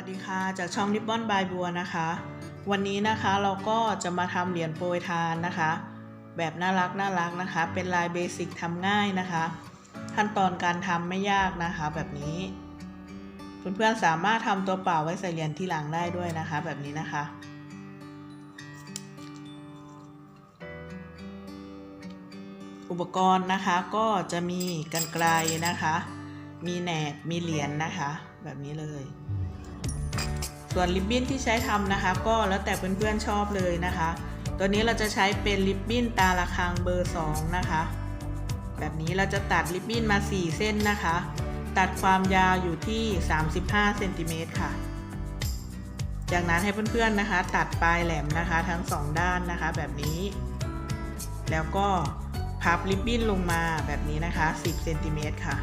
วัสดีค่ะ จากช่องนิปปอนบายบัวนะคะ วันนี้นะคะเราก็จะมาทำเหรียญโปรยทานนะคะ แบบน่ารักน่ารักนะคะ เป็นลายเบสิกทำง่ายนะคะ ขั้นตอนการทำไม่ยากนะคะ แบบนี้เพื่อนๆสามารถทำตัวเปล่าไว้ใส่เหรียญที่หลังได้ด้วยนะคะ แบบนี้นะคะ อุปกรณ์นะคะก็จะมีกันไกลนะคะ มีแหนบมีเหรียญนะคะ แบบนี้เลย ส่วนริบบิ้นที่ใช้ทำนะคะ ก็แล้วแต่เพื่อนๆชอบเลยนะคะ ตัวนี้เราจะใช้เป็นริบบิ้นตาละคังเบอร์ 2 นะคะ แบบนี้เราจะตัดริบบิ้นมา 4 เส้นนะคะ ตัดความยาวอยู่ที่ 35เซนติเมตรค่ะ จากนั้นให้เพื่อนๆนะคะ ตัดปลายแหลมนะคะทั้ง 2 ด้านนะคะแบบนี้ แล้วก็พับริบบิ้นลงมาแบบนี้นะคะ 10เซนติเมตรค่ะ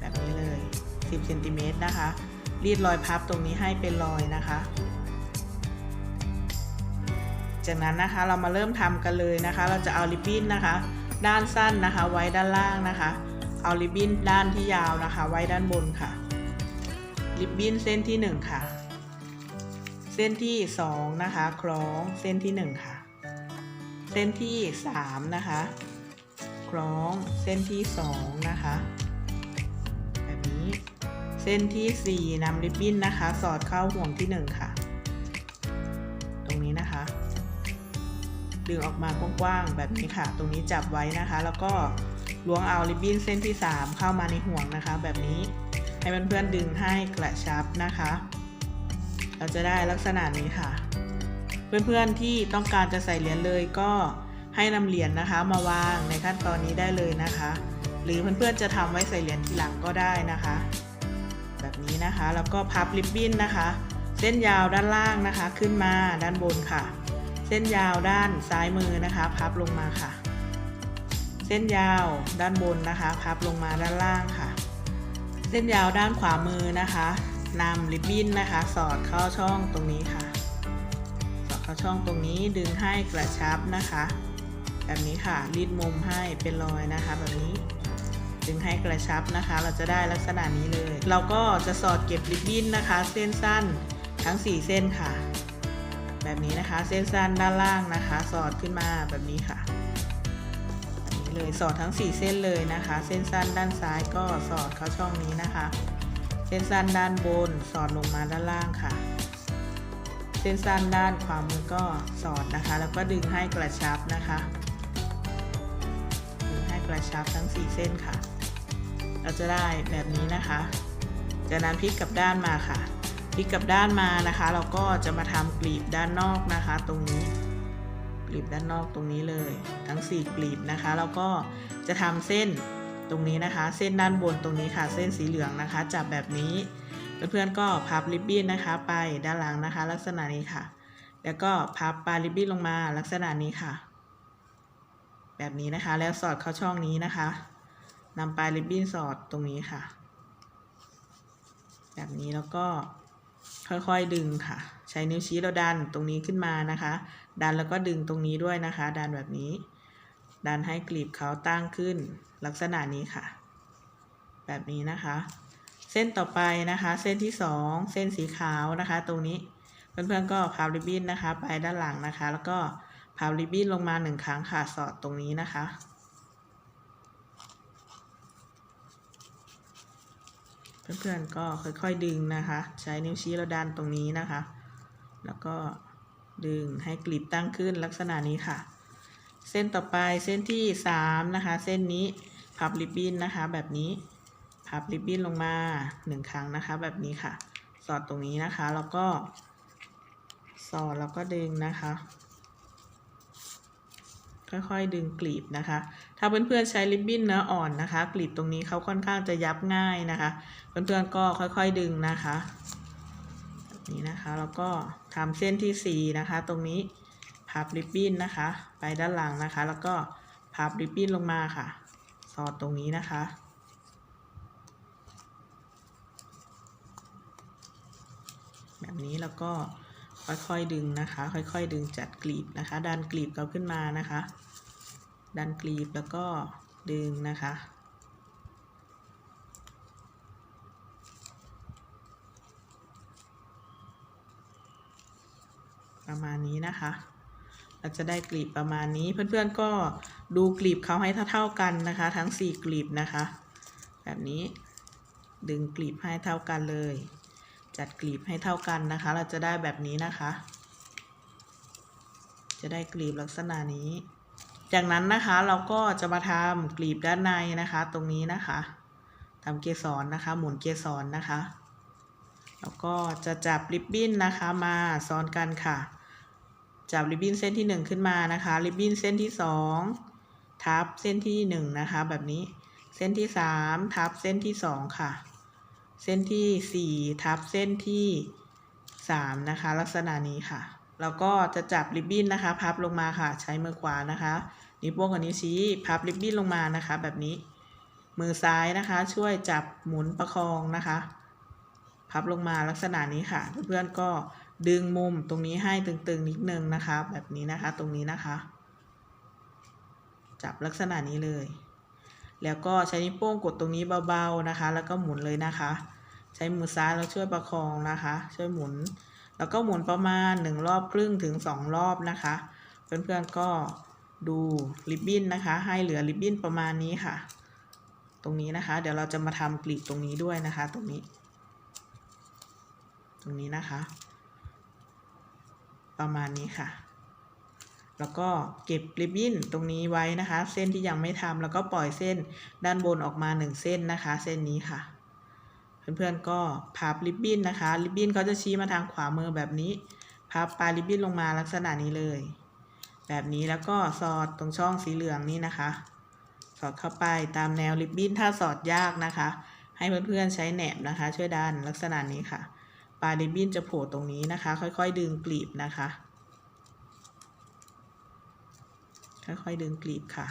แบบนี้เลย 10เซนติเมตรนะคะ รีดรอยพับตรงนี้ให้เป็นรอยนะคะ จากนั้นนะคะเรามาเริ่มทำกันเลยนะคะ เราจะเอาริบบิ้นนะคะ ด้านสั้นนะคะไว้ด้านล่างนะคะ เอาริบบิ้นด้านที่ยาวนะคะ ไว้ด้านบนค่ะ ริบบิ้นเส้นที่ 1 ค่ะ เส้นที่ 2 นะคะ คล้องเส้นที่ 1 ค่ะ เส้นที่ 3 นะคะคล้องเส้นที่ 2 นะคะ แบบนี้ เส้นที่ 4นำริบบิ้นนะคะ สอดเข้าห่วงที่ 1 ค่ะ ตรงนี้นะคะ ดึงออกมากว้างๆแบบนี้ค่ะ ตรงนี้จับไว้นะคะ แล้วก็ล้วงเอาริบบิ้นเส้นที่ 3 เข้ามาในห่วงนะคะ แบบนี้ให้เพื่อนๆดึงให้กระชับนะคะ เราจะได้ลักษณะนี้ค่ะ เพื่อนๆที่ต้องการจะใส่เหรียญเลยก็ให้นำเหรียญนะคะ มาวางในขั้นตอนนี้ได้เลยนะคะ หรือเพื่อนๆจะทำไว้ใส่เหรียญทีหลังก็ได้นะคะ นี้นะคะ แล้วก็พับริบบิ้นนะคะ เส้นยาวด้านล่างนะคะ ขึ้นมาด้านบนค่ะ เส้นยาวด้านซ้ายมือนะคะ พับลงมาค่ะ เส้นยาวด้านบนนะคะ พับลงมาด้านล่างค่ะ เส้นยาวด้านขวามือนะคะนำริบบิ้นนะคะ สอดเข้าช่องตรงนี้ค่ะ สอดเข้าช่องตรงนี้ดึงให้กระชับนะคะ แบบนี้ค่ะรีดมุมให้เป็นรอยนะคะ แบบนี้ ดึงให้กระชับนะคะ เราจะได้ลักษณะนี้เลย เราก็จะสอดเก็บริบบิ้นนะคะ เส้นสั้นทั้ง 4 เส้นค่ะ แบบนี้นะคะเส้นสั้นด้านล่างนะคะ สอดขึ้นมาแบบนี้ค่ะแบบนี้เลยสอดทั้ง 4 เส้นเลยนะคะ เส้นสั้นด้านซ้ายก็สอดเข้าช่องนี้นะคะ เส้นสั้นด้านบนสอดลงมาด้านล่างค่ะ เส้นสั้นด้านขวามือก็สอดนะคะ แล้วก็ดึงให้กระชับนะคะ ดึงให้กระชับทั้ง 4 เส้นค่ะ ราจะได้แบบนี้นะคะ จากนั้นพลิกกลับด้านมาค่ะพลิกกลับด้านมานะคะ เราก็จะมาทำกลีบด้านนอกนะคะ ตรงนี้กลีบด้านนอกตรงนี้เลย ทั้ง 4 กลีบนะคะแล้วก็จะทำเส้นตรงนี้นะคะ เส้นด้านบนตรงนี้ค่ะ เส้นสีเหลืองนะคะ จับแบบนี้เพื่อนๆก็พับริบบิ้นนะคะ ไปด้านหลังนะคะ ลักษณะนี้ค่ะ แล้วก็พับปลายริบบิ้นลงมาลักษณะนี้ค่ะ แบบนี้นะคะแล้วสอดเข้าช่องนี้นะคะ นำปลายริบบิ้นสอดตรงนี้ค่ะ แบบนี้แล้วก็ค่อยๆดึงค่ะ ใช้นิ้วชี้เราดันตรงนี้ขึ้นมานะคะ ดันแล้วก็ดึงตรงนี้ด้วยนะคะ ดันแบบนี้ ดันให้กลีบเขาตั้งขึ้น ลักษณะนี้ค่ะ แบบนี้นะคะ เส้นต่อไปนะคะ เส้นที่สองเส้นสีขาวนะคะ ตรงนี้เพื่อนๆก็พับริบบิ้นนะคะ ไปด้านหลังนะคะ แล้วก็พับริบบิ้นลงมาหนึ่งครั้งค่ะสอดตรงนี้นะคะ เพื่อนๆก็ค่อยๆดึงนะคะ ใช้นิ้วชี้เราดันตรงนี้นะคะ แล้วก็ดึงให้กลีบตั้งขึ้นลักษณะนี้ค่ะ เส้นต่อไปเส้นที่สามนะคะ เส้นนี้พับริบบิ้นนะคะ แบบนี้พับริบบิ้นลงมาหนึ่งครั้งนะคะ แบบนี้ค่ะ สอดตรงนี้นะคะ แล้วก็สอดแล้วก็ดึงนะคะ ค่อยๆ ดึงกลีบนะคะ ถ้าเพื่อนๆใช้ริบบิ้นเนื้ออ่อนนะคะ กลีบตรงนี้เขาค่อนข้างจะยับง่ายนะคะ เพื่อนๆก็ค่อยๆดึงนะคะนี้นะคะแล้วก็ทำเส้นที่สี่นะคะ ตรงนี้พับริบบิ้นนะคะ ไปด้านหลังนะคะ แล้วก็พับริบบิ้นลงมาค่ะ สอดตรงนี้นะคะ แบบนี้แล้วก็ ค่อยๆดึงนะคะ ค่อยๆดึงจัดกลีบนะคะ ดันกลีบเขาขึ้นมานะคะ ดันกลีบแล้วก็ดึงนะคะ ประมาณนี้นะคะเราจะได้กลีบประมาณนี้เพื่อนๆก็ดูกลีบเขาให้เท่าๆกันนะคะ ทั้ง 4 กลีบนะคะ แบบนี้ดึงกลีบให้เท่ากันเลย จัดกลีบให้เท่ากันนะคะ เราจะได้แบบนี้นะคะ จะได้กลีบลักษณะนี้ จากนั้นนะคะเราก็จะมาทำกลีบด้านในนะคะ ตรงนี้นะคะทำเกสรนะคะ หมุนเกสรนะคะ แล้วก็จะจับริบบิ้นนะคะมาซ้อนกันค่ะ จับริบบิ้นเส้นที่ 1 ขึ้นมานะคะ ริบบิ้นเส้นที่ 2 ทับเส้นที่ 1 นะคะ แบบนี้ เส้นที่ 3 ทับเส้นที่ 2 ค่ะ เส้นที่ 4 ทับเส้นที่ 3 นะคะ ลักษณะนี้ค่ะแล้วก็จะจับริบบิ้นนะคะ พับลงมาค่ะ ใช้มือขวานะคะ นิ้วโป้งกับนิ้วชี้พับริบบิ้นลงมานะคะ แบบนี้ มือซ้ายนะคะ ช่วยจับหมุนประคองนะคะ พับลงมาลักษณะนี้ค่ะ เพื่อนๆก็ดึงมุมตรงนี้ให้ตึงๆนิดนึงนะคะ แบบนี้นะคะ ตรงนี้นะคะ จับลักษณะนี้เลย แล้วก็ใช้นิ้วโป้งกดตรงนี้เบาๆนะคะ แล้วก็หมุนเลยนะคะ ใช้มือซ้ายแล้วช่วยประคองนะคะ ช่วยหมุน แล้วก็หมุนประมาณ 1 รอบครึ่งถึง 2 รอบนะคะ เพื่อนๆก็ดูริบบิ้นนะคะ ให้เหลือริบบิ้นประมาณนี้ค่ะ ตรงนี้นะคะ เดี๋ยวเราจะมาทำกลีบตรงนี้ด้วยนะคะ ตรงนี้ ตรงนี้นะคะ ประมาณนี้ค่ะ แล้วก็เก็บริบบิ้นตรงนี้ไว้นะคะ เส้นที่ยังไม่ทำแล้วก็ปล่อยเส้นด้านบนออกมา 1 เส้นนะคะ เส้นนี้ค่ะ เพื่อนๆก็พับริบบิ้นนะคะริบบิ้นเขาจะชี้มาทางขวามือแบบนี้พับปลายริบบิ้นลงมาลักษณะนี้เลย แบบนี้แล้วก็สอดตรงช่องสีเหลืองนี้นะคะ สอดเข้าไปตามแนวริบบิ้นถ้าสอดยากนะคะ ให้เพื่อนๆใช้แหนบนะคะ ช่วยดันลักษณะนี้ค่ะ ปลายริบบิ้นจะโผล่ตรงนี้นะคะ ค่อย ๆ ดึงกลีบนะคะ ค่อยๆดึงกลีบค่ะ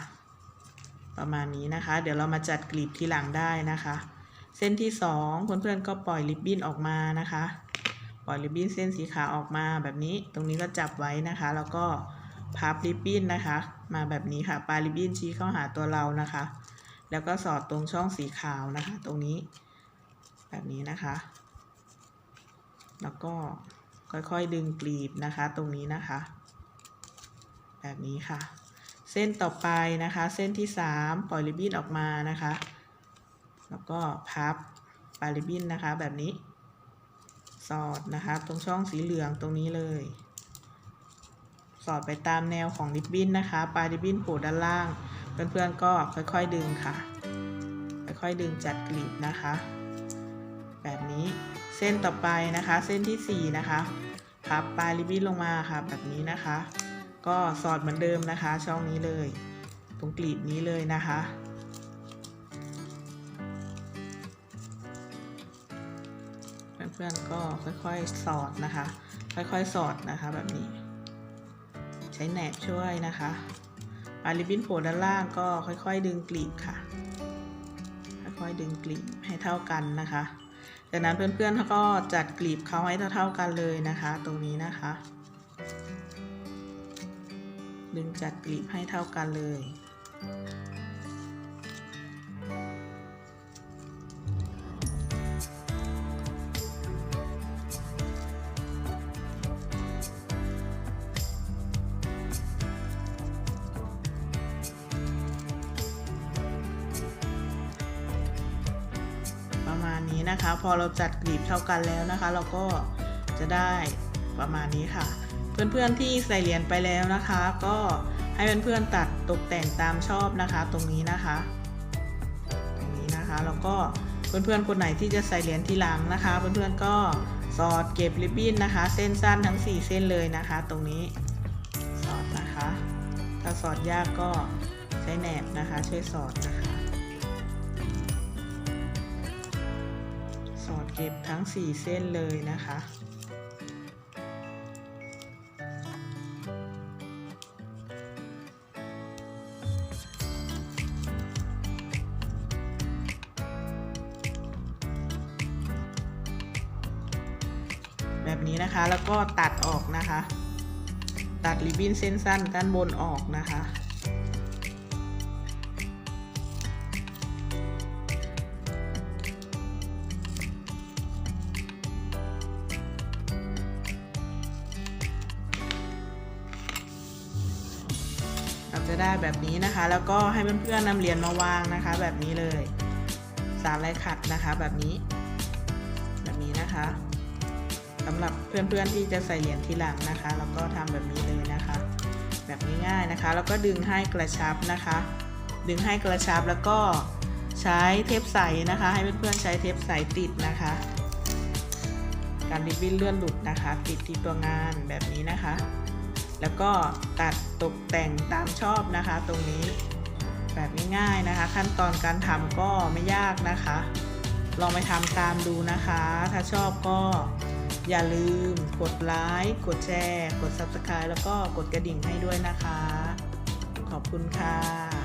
ประมาณนี้นะคะ เดี๋ยวเรามาจัดกลีบที่หลังได้นะคะ เส้นที่สองเพื่อนๆก็ปล่อยริบบิ้นออกมานะคะ ปล่อยริบบิ้นเส้นสีขาวออกมาแบบนี้ ตรงนี้ก็จับไว้นะคะ แล้วก็พับริบบิ้นนะคะ มาแบบนี้ค่ะ ปลายริบบิ้นชี้เข้าหาตัวเรานะคะ แล้วก็สอดตรงช่องสีขาวนะคะ ตรงนี้ แบบนี้นะคะ แล้วก็ค่อยๆดึงกลีบนะคะ ตรงนี้นะคะ แบบนี้ค่ะ เส้นต่อไปนะคะ เส้นที่ 3 ปล่อยริบบิ้นออกมานะคะ แล้วก็พับปลายริบบิ้นนะคะแบบนี้ สอดนะคะ ตรงช่องสีเหลืองตรงนี้เลย สอดไปตามแนวของริบบิ้นนะคะ ปลายริบบิ้นโผล่ด้านล่าง เพื่อนๆก็ค่อยๆดึงค่ะ ค่อยๆดึงจัดกลีบนะคะ แบบนี้เส้นต่อไปนะคะ เส้นที่4นะคะพับปลายริบบิ้นลงมาค่ะแบบนี้นะคะ ก็สอดเหมือนเดิมนะคะ ช่องนี้เลย ตรงกลีบนี้เลยนะคะ เพื่อนๆก็ค่อยๆสอดนะคะ ค่อยๆสอดนะคะแบบนี้ ใช้แหนบช่วยนะคะปลายริบบิ้นโผล่ด้านล่างก็ค่อยๆ ดึงกลีบค่ะ ค่อยๆดึงกลีบให้เท่ากันนะคะจากนั้นเพื่อนๆเขาก็จัดกลีบเขาให้เท่าๆกันเลยนะคะ ตรงนี้นะคะ ดึงจัดกลีบให้เท่ากันเลย ประมาณนี้นะคะ พอเราจัดกลีบเท่ากันแล้วนะคะ เราก็จะได้ประมาณนี้ค่ะ เพื่อนๆที่ใส่เหรียญไปแล้วนะคะ ก็ให้เพื่อนๆตัดตกแต่งตามชอบนะคะ ตรงนี้นะคะ ตรงนี้นะคะแล้วก็เพื่อนๆคนไหนที่จะใส่เหรียญทีหลังนะคะ เพื่อนๆก็สอดเก็บริบบิ้นนะคะ เส้นสั้นทั้ง 4 เส้นเลยนะคะ ตรงนี้สอดนะคะ ถ้าสอดยากก็ใช้แหนบนะคะ ช่วยสอดนะคะ สอดเก็บทั้ง 4 เส้นเลยนะคะ แบนี้นะคะ แล้วก็ตัดออกนะคะ ตัดริบบิ้นเส้นสั้นด้านบนออกนะคะ เราจะได้แบบนี้นะคะ แล้วก็ให้เพื่อนๆนำเหรียญมาวางนะคะ แบบนี้เลยสามลายขัดนะคะแบบนี้ แบบนี้นะคะำหรับเพื่อนๆที่จะใส่เหรียญทีหลังนะคะ แล้วก็ทำแบบนี้เลยนะคะ แบบง่ายๆนะคะ แล้วก็ดึงให้กระชับนะคะ ดึงให้กระชับแล้วก็ใช้เทปใสนะคะ ให้เพื่อนๆใช้เทปใสติดนะคะ การริบบิ้นเลื่อนหลุดนะคะ ติดที่ตัวงานแบบนี้นะคะ แล้วก็ตัดตกแต่งตามชอบนะคะ ตรงนี้แบบง่ายๆนะคะ ขั้นตอนการทำก็ไม่ยากนะคะ ลองไปทำตามดูนะคะ ถ้าชอบก็ อย่าลืมกดไลค์กดแชร์ กด Subscribe แล้วก็กดกระดิ่งให้ด้วยนะคะ ขอบคุณค่ะ